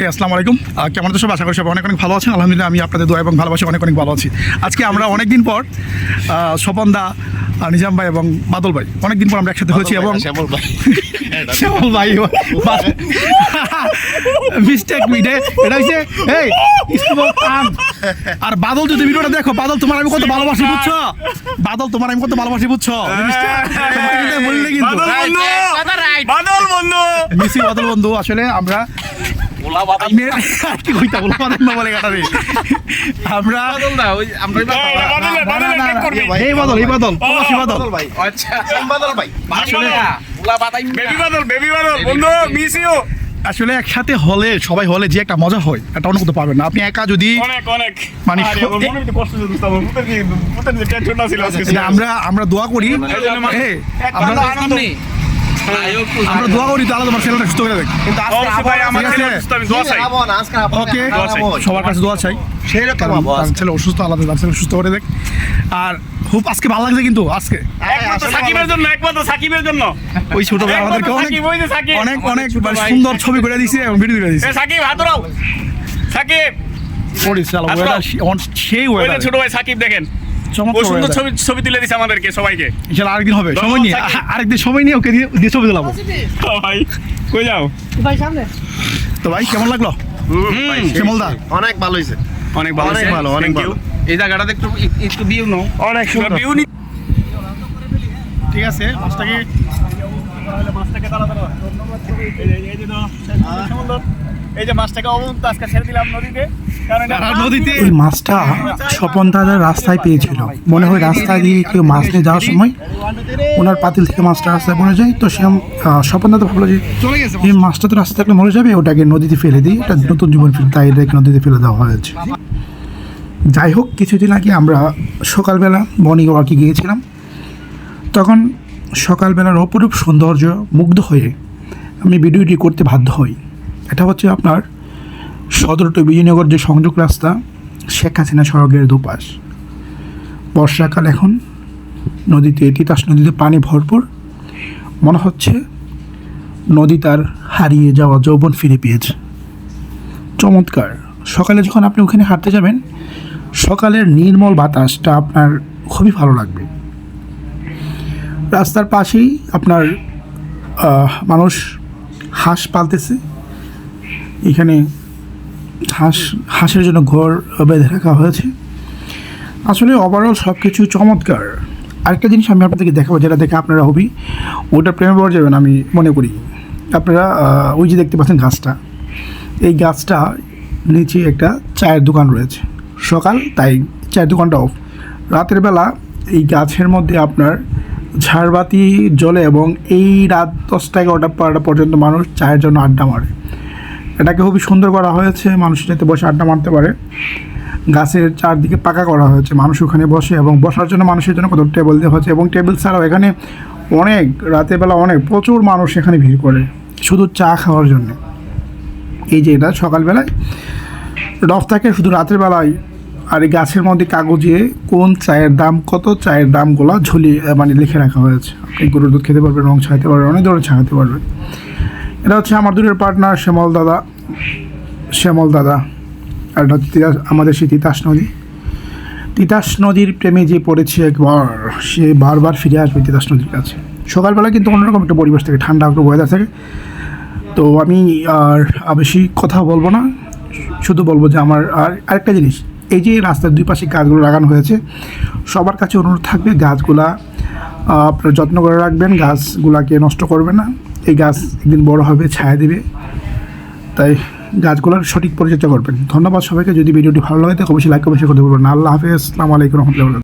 এই আসসালামু আলাইকুম। কেমন তো সব? আশা করি সবাই অনেক অনেক ভালো আছেন। আলহামদুলিল্লাহ আমি আপনাদের দোয়া এবং ভালোবাসা অনেক অনেক ভালো আছি। আজকে আমরা অনেক দিন পর স্বপন দা নিজাম ভাই এবং বাদল ভাই অনেক দিন পর আমরা একসাথে হয়েছি এবং শ্যামল ভাই। শ্যামল ভাই মিস্টেক মিটে এটা হচ্ছে এই আর বাদল যদি ভিডিওটা দেখো বাদল তোমার আমি কত ভালোবাসি বুঝছ? বাদল তোমার আমি কত ভালোবাসি বুঝছ? কিন্তু বললে কিন্তু। বাদল বন্ধু বাদল বন্ধু। মিসি বাদল বন্ধু আসলে আমরা আমরা এই, বাদল। এই বাদল বাদল ভাই। আচ্ছা। বাদল ভাই। আসলে- বেবি বাদল বেবি বাদল বন্ধু মিস ইউ আসলে একসাথে হলে সবাই হলে যে একটা মজা হয় এটা অন্য কোথাও পাবেন না। আপনি একা যদি অনেক অনেক। মানে আমার একটু আমার দোয়া করি। আমরা আমরা দোয়া করি তাহলে তোমার ছেলেটা সুস্থ করে দেখ। কিন্তু ওকে সবার কাছে দোয়া চাই। ছেলে অসুস্থ আলাদা তার ছেলে সুস্থ করে দেখ। আর খুব আজকে ভালো লাগছে কিন্তু আজকে। একমাত্র সাকিবের জন্য একমাত্র সাকিবের জন্য। ওই ছোট ভাই আমাদেরকে অনেক। অনেক অনেক মানে সুন্দর ছবি করে দিছে এবং ভিডিও করে দিছে সাকিব হাত ধরাও। সাকিব। সেই ওই ওয়েদার ছোট ভাই সাকিব দেখেন। চমৎকার সুন্দর ছবি ছবি তুলে দিছে আমাদেরকে সবাইকে। আরেকদিন হবে সময় নিয়ে। আরেকদিন সময় নিয়ে ওকে দিয়ে দিয়ে ছবি দিলাম ভাই কই যাও? ভাই সামনে। তো ভাই কেমন লাগল? অনেক ভালো হয়েছে। অনেক ভালো অনেক ভালো, অনেক ভালো। এই জায়গাটাতে একটু একটু ভিউ নাও। অনেক সুন্দর। ভিউ নি ঠিক আছে মাছটাকে। এই যে মাছটাকে অবন্ত আজকে ছেড়ে দিলাম নদীতে। এই মাছটা স্বপন দাদার রাস্তায় পেয়েছিল। মনে হয় রাস্তা দিয়ে কেউ মাছ নিয়ে যাওয়ার সময় ওনার পাতিল থেকে মাছটা রাস্তায় পড়ে যায়। তো সে আহ, স্বপন দাদা ভাবলো যে এই মাছটা। তো রাস্তা থাকলে মরে যাবে ওটাকে নদীতে ফেলে দিই এটা নতুন জীবন ফিরে তাই এটাকে নদীতে ফেলে দেওয়া হয়েছে। যাই হোক কিছুদিন আগে আমরা সকালবেলা মর্নিং ওয়ার্কে গিয়েছিলাম। তখন সকালবেলার অপরূপ সৌন্দর্য মুগ্ধ হয়ে আমি ভিডিওটি করতে বাধ্য হই। এটা হচ্ছে আপনার সদর টু বিজয়নগর যে সংযোগ রাস্তা, শেখ হাসিনা সড়কের দুপাশ। বর্ষাকাল এখন, নদীতে, তিতাস নদীতে পানি ভরপুর। মনে হচ্ছে নদী তার হারিয়ে যাওয়া যৌবন ফিরে পেয়েছে। চমৎকার। সকালে যখন আপনি ওখানে হাঁটতে যাবেন, সকালের নির্মল বাতাসটা আপনার খুবই ভালো লাগবে। রাস্তার পাশেই আপনার মানুষ হাঁস পালতেছে। এখানে হাঁস, হাঁসের জন্য ঘর বেঁধে রাখা হয়েছে। আসলে ওভারঅল সব কিছু চমৎকার। আরেকটা জিনিস আমি আপনাদেরকে দেখাবো, যেটা দেখে আপনারা হবি, ওটা প্রেমে পড়ে যাবেন আমি মনে করি। আপনারা ওই যে দেখতে পাচ্ছেন গাছটা। এই গাছটা নিচে একটা চায়ের দোকান রয়েছে। সকাল, তাই চায়ের দোকানটা অফ রাতের বেলা এই গাছের মধ্যে আপনার ঝাড়বাতি জ্বলে এবং এই রাত দশটা এগারোটা বারোটা পর্যন্ত মানুষ চায়ের জন্য আড্ডা মারে। এটাকে খুবই সুন্দর করা হয়েছে। মানুষ যাতে বসে আড্ডা মারতে পারে। গাছের চারদিকে পাকা করা হয়েছে। মানুষ ওখানে বসে এবং বসার জন্য মানুষের জন্য কত টেবিল দেওয়া হয়েছে এবং টেবিল ছাড়াও এখানে অনেক বেলা অনেক, প্রচুর মানুষ এখানে ভিড় করে। শুধু চা খাওয়ার জন্য। এই যে এটা সকালবেলায়। রফ থাকে শুধু রাতের বেলায়। আর এই গাছের মধ্যে কাগজে কোন চায়ের দাম, কত চায়ের দামগুলো ঝুলিয়ে মানে লিখে রাখা হয়েছে। আপনি গরুর দুধ খেতে পারবেন, রং ছাড়তে পারবেন, অনেক ধরনের খেতে পারবেন। এটা হচ্ছে আমার দূরের পার্টনার শ্যামল দাদা। শ্যামল দাদা। আর এটা হচ্ছে আমাদের সেই তিতাস নদী। তিতাস নদীর প্রেমে যে পড়েছে একবার, সে বারবার ফিরে আসবে তিতাস নদীর কাছে। সকালবেলা কিন্তু অন্যরকম একটা পরিবেশ থাকে, ঠান্ডা একটা ওয়েদার থাকে। তো আমি আর বেশি কথা বলব না, শুধু বলব যে আমার আর আরেকটা জিনিস, এই যে রাস্তার দুই পাশে গাছগুলো লাগানো হয়েছে, সবার কাছে অনুরোধ থাকবে গাছগুলা আপনারা যত্ন করে রাখবেন, গাছগুলাকে নষ্ট করবেন না। এই গাছ একদিন বড় হবে, ছায়া দেবে। তাই গাছগুলোর সঠিক পরিচর্যা করবেন। ধন্যবাদ সবাইকে। যদি ভিডিওটি ভালো লাগে তাহলে অবশ্যই লাইক কমেন্ট করতে পারবেন আল্লাহ হাফেজ। আসসালামু আলাইকুম রহমতুল্লাহ।